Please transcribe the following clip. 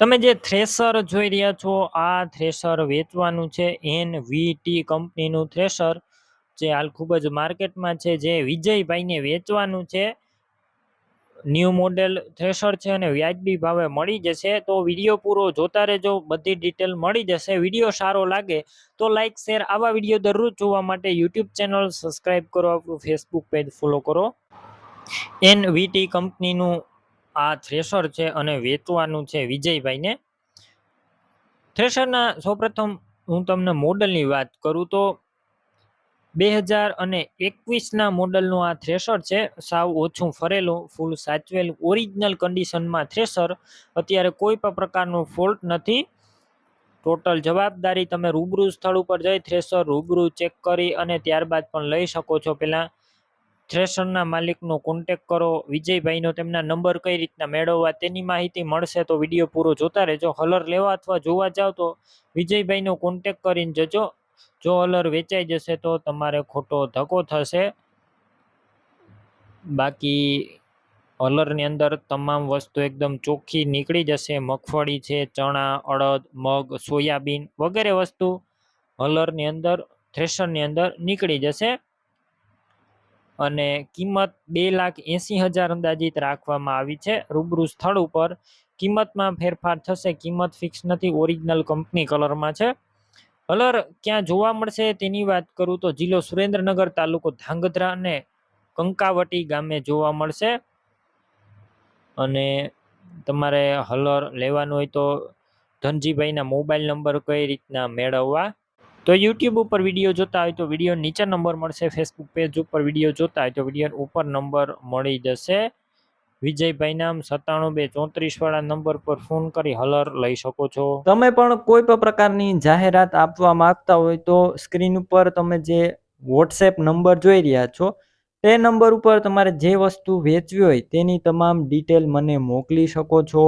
તમે જે થ્રેશર જોઈ રહ્યા છો, આ થ્રેશર વેચવાનું છે એન વી ટી કંપનીનું થ્રેશર જે હાલ ખૂબ જ માર્કેટમાં છે, જે વિજયભાઈને વેચવાનું છે. ન્યૂ મોડેલ થ્રેશર છે અને વ્યાજબી ભાવે મળી જશે, તો વીડિયો પૂરો જોતા રહેજો, બધી ડિટેલ મળી જશે, વીડિયો સારો લાગે તો લાઈક શેર આવા વીડિયો દરરોજ જોવા માટે યુટ્યુબ ચેનલ સબસ્ક્રાઈબ કરો આપણું ફેસબુક પેજ ફોલો કરો એન વીટી કંપનીનું આ થ્રેશર છે અને વેચવાનું છે વિજયભાઈને. થ્રેશરના સૌપ્રથમ હું તમને મોડલની વાત કરું તો બે હજાર અને એકવીસના મોડલનું આ થ્રેશર છે. સાવ ઓછું ફરેલું, ફૂલ સાચવેલું, ઓરિજિનલ કન્ડિશનમાં થ્રેશર. અત્યારે કોઈ પણ પ્રકારનું ફોલ્ટ નથી. ટોટલ જવાબદારી તમે રૂબરૂ સ્થળ ઉપર જઈ થ્રેશર રૂબરૂ ચેક કરી અને ત્યારબાદ પણ લઈ શકો છો. પહેલાં થ્રેશરના માલિકનો કોન્ટેક કરો. વિજયભાઈનો તેમના નંબર કઈ રીતના મેળવવા તેની માહિતી મળશે તો વીડિયો પૂરો જોતા રહેજો. હલર લેવા અથવા જોવા જાઓ તો વિજયભાઈનો કોન્ટેક કરીને જજો. જો હલર વેચાઈ જશે તો તમારે ખોટો ધક્કો થશે. બાકી હલરની અંદર તમામ વસ્તુ એકદમ ચોખ્ખી નીકળી જશે. મગફળી છે, ચણા, અડદ, મગ, સોયાબીન વગેરે વસ્તુ હલરની અંદર થ્રેશરની અંદર નીકળી જશે. અને કિંમત બે લાખ એંસી હજાર અંદાજિત રાખવામાં આવી છે. રૂબરૂ સ્થળ ઉપર કિંમતમાં ફેરફાર થશે. કિંમત ફિક્સ નથી. ઓરિજિનલ કંપની કલરમાં છે. કલર ક્યાં જોવા મળશે તેની વાત કરું તો જિલ્લો સુરેન્દ્રનગર તાલુકો ધાંગધ્રા અને કંકાવટી ગામે જોવા મળશે. અને તમારે હલર લેવાનું હોય તો ધનજીભાઈના મોબાઈલ નંબર કઈ રીતના મેળવવા? તો યુટ્યુબ ઉપર વીડિયો જોતા હોય તો વીડિયો નીચે નંબર મળશે ફેસબુક પેજ ઉપર વીડિયો જોતા હોય તો વીડિયો ઉપર નંબર મળી જશે. વિજયભાઈ નામ સત્તાણું બે ચોત્રીસ વાળા નંબર પર ફોન કરી હલર લઈ શકો છો. તમે પણ કોઈ પણ પ્રકારની જાહેરાત આપવા માંગતા હોય તો સ્ક્રીન ઉપર તમે જે વોટ્સએપ નંબર જોઈ રહ્યા છો, તે નંબર ઉપર તમારે જે વસ્તુ વેચવી હોય તેની તમામ ડિટેલ મને મોકલી શકો છો.